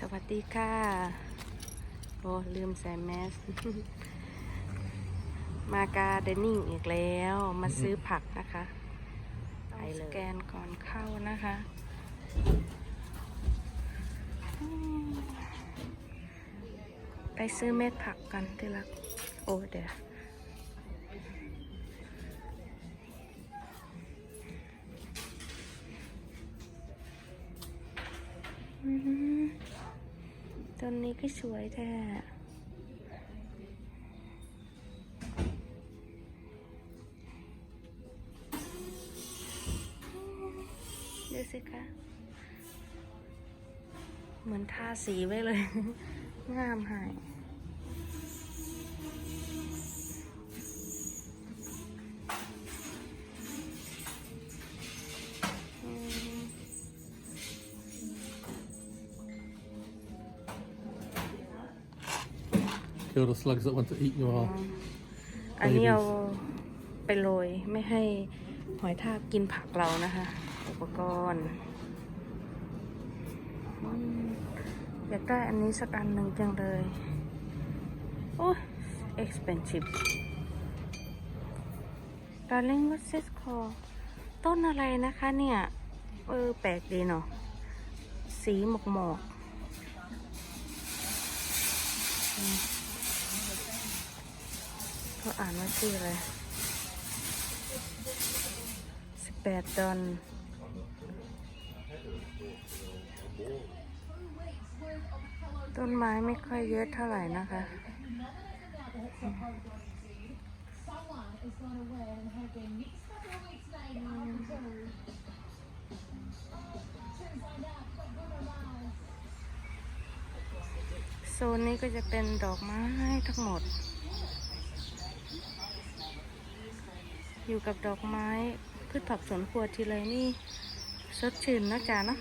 สวัสดีค่ะ โอ้ลืมใส่แมส มาการเดนนิ่งอีกแล้ว มาซื้อผักนะคะไปเลยสแกนก่อนเข้านะคะอืมไปซื้อเม็ดผักกันที่รัก โอ้เดี๋ยว ต้นนี้ก็สวยแท้ดูสิคะ เหมือนทาสีไว้เลย งามหาย Kill the slugs that want to eat your อันนี้เอาไปโรยไม่ให้หอยทากกินผักเรานะคะ อุปกรณ์อืมอยากได้อันนี้สักอันหนึ่งจังเลย โอ้ย expensive darling what's this called ต้นอะไรนะคะเนี่ย เออ แปลกดีเนาะ สีหมอกหมอกๆอืม เขาอ่านว่าชื่ออะไรสิบแปดดอนต้นไม้ไม่ค่อยเยอะเท่าไหร่นะคะโซนนี้ก็จะเป็นดอกไม้ทั้งหมด อยู่กับดอกไม้พืชผักสวนครัวทีไรนี่สดชื่นนะจ๊ะเนะ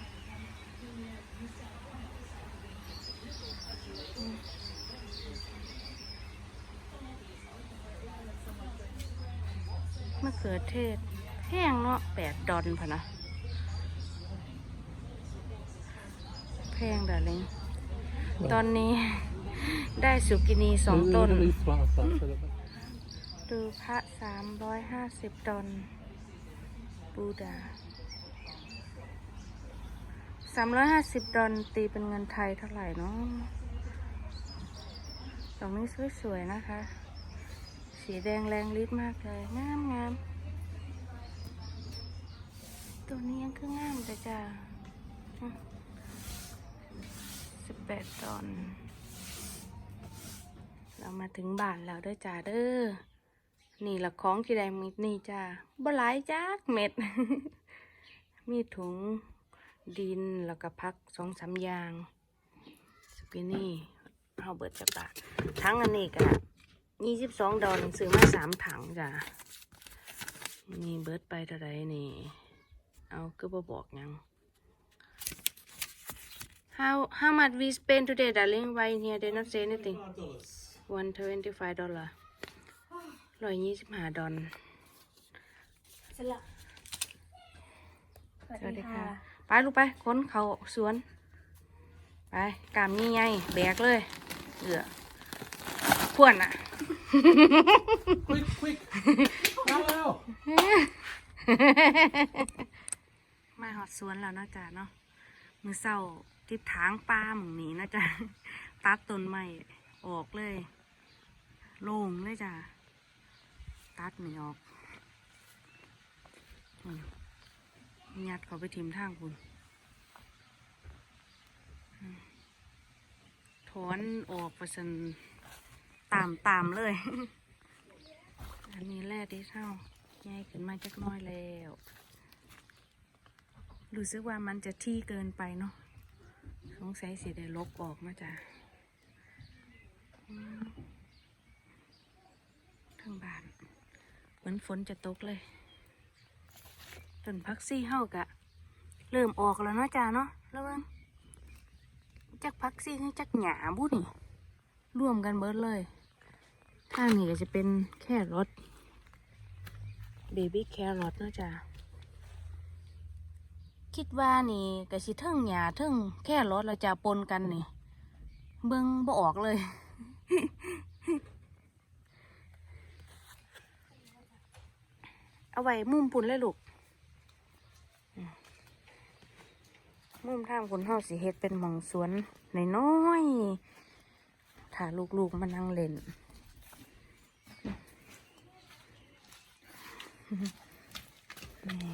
มมะเขือเทศ แห้งเนาะแปดดอนพะนะ แพงดาลิงตอนนี้ได้สุกินีสองต้น ดูพระสามร้อยห้าสิบดอนบูดาสามร้อยห้าสิบดอนตีเป็นเงินไทยเท่าไหร่เนาะดอกนี้สวยๆนะคะ สีแดงแรงฤทธิ์มากเลย งามงามตัวนี้ยังคืองามแต่จ้าสิบแปดดอนเรามาถึงบ้านแล้วด้อจ้าเด้อ นี่ละของที่ได้มีนี่จ้าบ่หลายจักเม็ด มีถุงดินแล้วก็พักสองสามอย่างสปินี่เอาเบิดจะบาททั้งอันนี้ก็ยี่สิบสองดอลซื้อมาสามถังจ้านี่เบิดไปเท่าไรนี่ เอาก็บ่บอกยัง How how much we spend today darling why here they not say anything one twenty five dollar ร้อยยี่สิบห้าดอลสละสวัสดีค่ะ ไปลูกไปค้นเขาสวน ไปกามนี่ไงแบกเลยเหลือพวนอะ Quick, quick! Now, now! มาหอดสวนแล้วเนาะจ๊ะเนาะมือเศร้าทิศทางป้าหมึงนี้นะจ๊ะตัดต้นไม้ออกเลย โล่งเลยจ้ะ ตัดไม่ออกยัดเขาไปทิมทางคุณถอนออกไปสันตามตามเลย อันนี้แร่ที่เท่าใหญ่ขึ้นมาจักน้อยแล้วรู้สึกว่ามันจะที่เกินไปเนาะสงสัยสิได้ลบออกมาจ้ะทั้งบาน มือนฝนจะตกเลยต้นพักซี่เฮากะ เริ่มออกแล้วเนาะจ้าเนาะแล้วเบิ่งจักพักซี่ให้จักหยาบุนี่ ร่วมกันเบิดเลยทางนี้ก็จะเป็นแค่รถเบบี้แครอทเนาะจ้าคิดว่านี่ก็สิเทิงหญ้าเทิงแค่รถเราจะปนกันนี่ เบิ่งบ่ออกเลย เอาไว้มุมปุ่นเลยลูกมุมทางคุณเฮาสิเฮ็ดเป็นหมองสวนน้อยๆถ้าลูกๆมานั่งเล่นนี่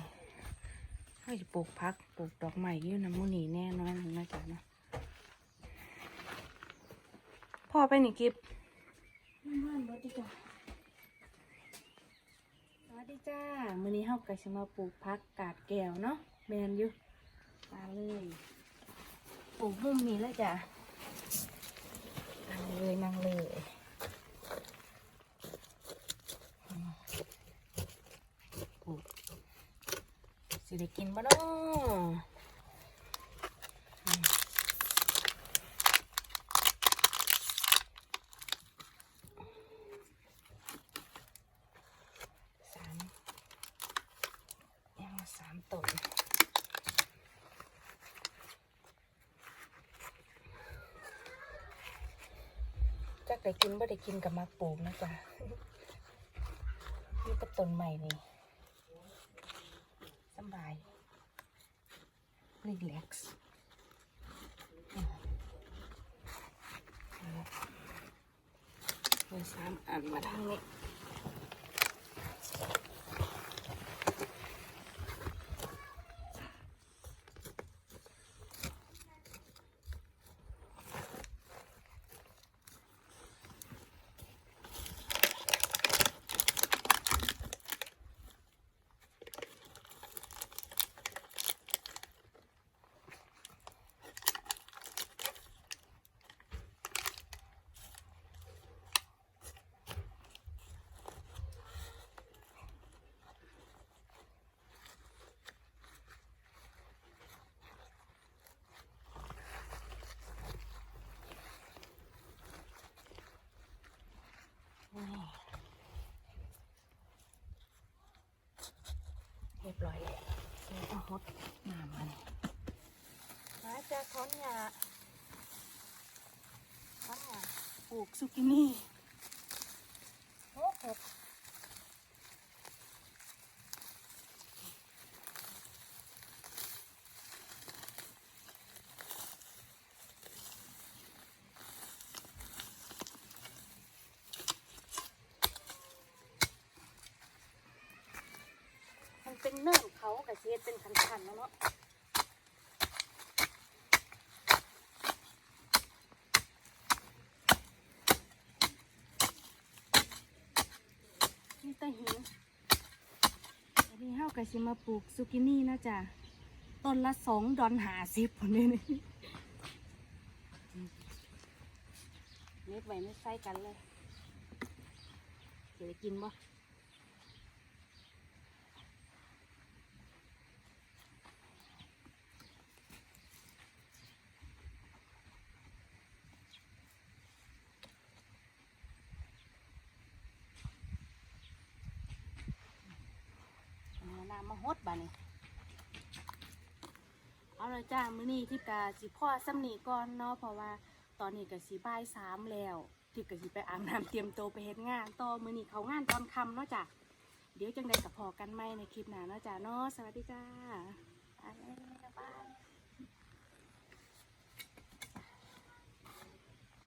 เขาจะปลูกพักปลูกดอกไม้ยู่น้ำมูนีแน่นอนนะจ๊ะนะพ่อไปนี่กิบ บ้านบดีจ้ะ สวัสดีจ้า มื้อนี้เฮาก็สิมาปลูกพักกาดแก้วเนาะแมนอยู่มาเลยปลูกมุมนี้แล้วจ้ะนั่งเลยนั่งเลยปลูกสิได้กินบ่เนาะอืมสามยังสามต้นจัก ได้กินบ่ได้กินกับมาปลูกนะจ๊ะนี่ก็ต้นใหม่นี่สบายรีแลกซ์มีสามอันมาทางนี้เรียบร้อยแล้วนี่เอาฮดน้ำมันมา จากท้อนหยาท้อนหยาปลูกซุกินี่โอ้หมันเป็นเนื่อเขากับเสียเป็นคันๆแล้วเนาะนี่ ตะหินวันนี้เฮาก็สิมาปลูกซุกินี่นะจ๊ะต้นละสองดอนหาสิบคนนี้นี่เม็ดไว้ไม่ใส่กันเลยจะกินบ่เอาน้ำมานนี้เอาเลยจ้ามื้อนี้ทิพกาสิพ่อซ้ำนีก่อนเนาะเพราะว่าตอนนี้ก็สิบ่ายสามแล้วทิพกะสิไปอาบน้ำเตรียมตัวไปเฮ็ดงานต่อมื้อนี้เขางานตอนค่ำเนาะจ้ะเดี๋ยวจังใดกับพอกันไหมในคลิปหน้าเนาะจ้ะเนาะสวัสดีจ้าบ๊ายบาย